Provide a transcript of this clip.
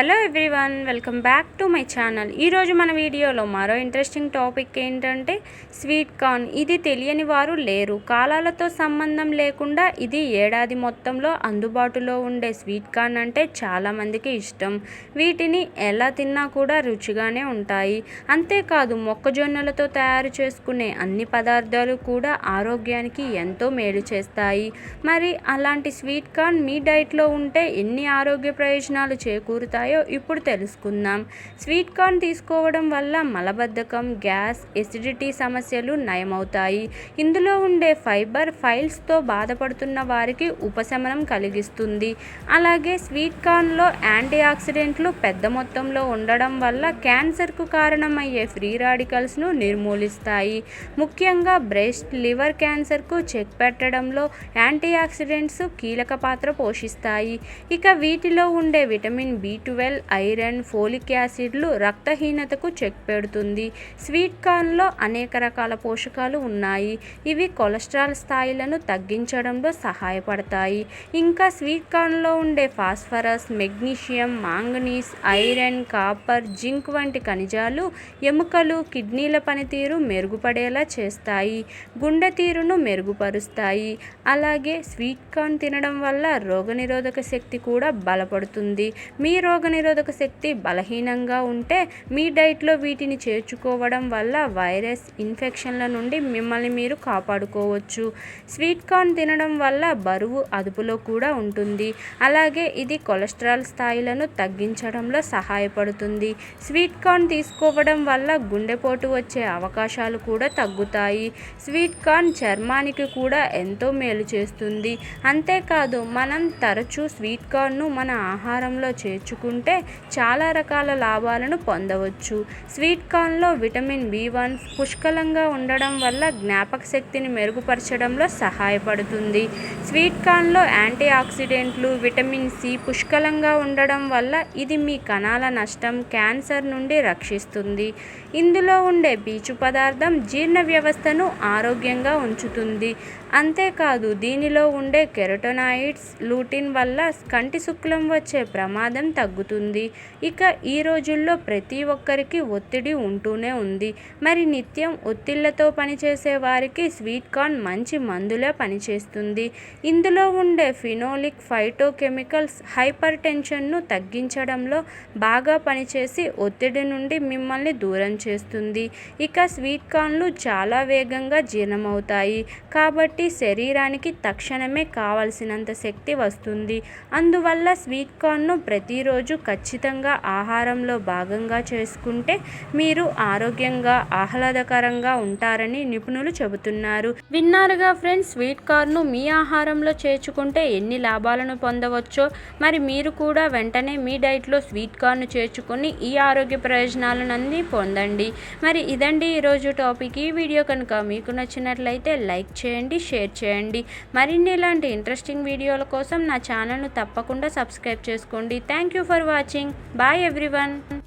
Hello everyone welcome back to my channel. ఈరోజు మన వీడియోలో మరో ఇంట్రెస్టింగ్ టాపిక్ ఏంటంటే స్వీట్ కార్న్ ఇది తెలియని వారు లేరు. కాలాలతో సంబంధం లేకుండా ఇది ఏడాది మొత్తంలో అందుబాటులో ఉండే స్వీట్ కార్న్ అంటే చాలామందికి ఇష్టం. వీటిని ఎలా తిన్నా కూడా రుచిగానే ఉంటాయి. అంతేకాదు మొక్కజొన్నలతో తయారు చేసుకునే అన్ని పదార్థాలు కూడా ఆరోగ్యానికి ఎంతో మేలు చేస్తాయి. మరి అలాంటి స్వీట్ కార్న్ మీ డైట్లో ఉంటే ఎన్ని ఆరోగ్య ప్రయోజనాలు చేకూరుతాయి? ఇప్పుడు తెలుసుకుందాం. స్వీట్ కార్న్ తీసుకోవడం వల్ల మలబద్ధకం గ్యాస్ ఎసిడిటీ సమస్యలు నయమవుతాయి. ఇందులో ఉండే ఫైబర్ ఫైల్స్తో బాధపడుతున్న వారికి ఉపశమనం కలిగిస్తుంది. అలాగే స్వీట్ కార్న్లో యాంటీ ఆక్సిడెంట్లు పెద్ద మొత్తంలో ఉండడం వల్ల క్యాన్సర్కు కారణమయ్యే ఫ్రీ రాడికల్స్ను నిర్మూలిస్తాయి. ముఖ్యంగా బ్రెస్ట్ లివర్ క్యాన్సర్కు చెక్ పెట్టడంలో యాంటీ ఆక్సిడెంట్స్ కీలక పాత్ర పోషిస్తాయి. ఇక వీటిలో ఉండే vitamin B twelve iron folic యాసిడ్లు రక్తహీనతకు చెక్ పెడుతుంది. స్వీట్ కార్న్లో అనేక రకాల పోషకాలు ఉన్నాయి. ఇవి కొలెస్ట్రాల్ స్థాయిలను తగ్గించడంలో సహాయపడతాయి. ఇంకా స్వీట్ కార్న్లో ఉండే phosphorus magnesium manganese iron copper zinc వంటి ఖనిజాలు ఎముకలు కిడ్నీల పనితీరు మెరుగుపడేలా చేస్తాయి. గుండె తీరును మెరుగుపరుస్తాయి. అలాగే స్వీట్ కార్న్ తినడం వల్ల రోగనిరోధక శక్తి కూడా బలపడుతుంది. మీ రోగనిరోధక శక్తి బలహీనంగా ఉంటే మీ డైట్లో వీటిని చేర్చుకోవడం వల్ల వైరస్ ఇన్ఫెక్షన్ల నుండి మిమ్మల్ని మీరు కాపాడుకోవచ్చు. స్వీట్ కార్న్ తినడం వల్ల బరువు అదుపులో కూడా ఉంటుంది. అలాగే ఇది కొలెస్ట్రాల్ స్థాయిలను తగ్గించడంలో సహాయపడుతుంది. స్వీట్ కార్న్ తీసుకోవడం వల్ల గుండెపోటు వచ్చే అవకాశాలు కూడా తగ్గుతాయి. స్వీట్ కార్న్ చర్మానికి కూడా ఎంతో మేలు చేస్తుంది. అంతేకాదు మనం తరచూ స్వీట్ కార్న్ను మన ఆహారంలో తీసుకుంటే చాలా రకాల లాభాలను పొందవచ్చు. స్వీట్ కార్న్లో విటమిన్ బి వన్ పుష్కలంగా ఉండడం వల్ల జ్ఞాపక శక్తిని మెరుగుపరచడంలో సహాయపడుతుంది. స్వీట్ కార్న్లో యాంటీ ఆక్సిడెంట్లు విటమిన్ సి పుష్కలంగా ఉండడం వల్ల ఇది మీ కణాల నష్టం క్యాన్సర్ నుండి రక్షిస్తుంది. ఇందులో ఉండే పీచు పదార్థం జీర్ణ వ్యవస్థను ఆరోగ్యంగా ఉంచుతుంది. అంతేకాదు దీనిలో ఉండే కెరటోనాయిడ్స్ లూటిన్ వల్ల కంటి శుక్లం వచ్చే ప్రమాదం తగ్గుతుంది. ఇక ఈ రోజుల్లో ప్రతి ఒక్కరికి ఒత్తిడి ఉంటూనే ఉంది. మరి నిత్యం ఒత్తిళ్ళతో పనిచేసే వారికి స్వీట్ కార్న్ మంచి మందులా పనిచేస్తుంది. ఇందులో ఉండే ఫినోలిక్ ఫైటోకెమికల్స్ హైపర్ టెన్షన్ను తగ్గించడంలో బాగా పనిచేసి ఒత్తిడి నుండి మిమ్మల్ని దూరం చేస్తుంది. ఇక స్వీట్ కార్న్లు చాలా వేగంగా జీర్ణమవుతాయి. కాబట్టి శరీరానికి తక్షణమే కావలసినంత శక్తి వస్తుంది. అందువల్ల స్వీట్ కార్న్ను ప్రతిరోజు ఖచ్చితంగా ఆహారంలో భాగంగా చేసుకుంటే మీరు ఆరోగ్యంగా ఆహ్లాదకరంగా ఉంటారని నిపుణులు చెబుతున్నారు. విన్నారుగా ఫ్రెండ్స్ స్వీట్ కార్న్ను మీ ఆహారంలో చేర్చుకుంటే ఎన్ని లాభాలను పొందవచ్చో? మరి మీరు కూడా వెంటనే మీ డైట్లో స్వీట్ కార్ను చేర్చుకొని ఈ ఆరోగ్య ప్రయోజనాలన్నీ పొందండి. మరి ఇదండి ఈరోజు టాపిక్. ఈ వీడియో కనుక మీకు నచ్చినట్లయితే లైక్ చేయండి షేర్ చేయండి. మరిన్ని ఇలాంటి ఇంట్రెస్టింగ్ వీడియోల కోసం నా ఛానల్ను తప్పకుండా సబ్స్క్రైబ్ చేసుకోండి. Thank you for for watching. Bye everyone.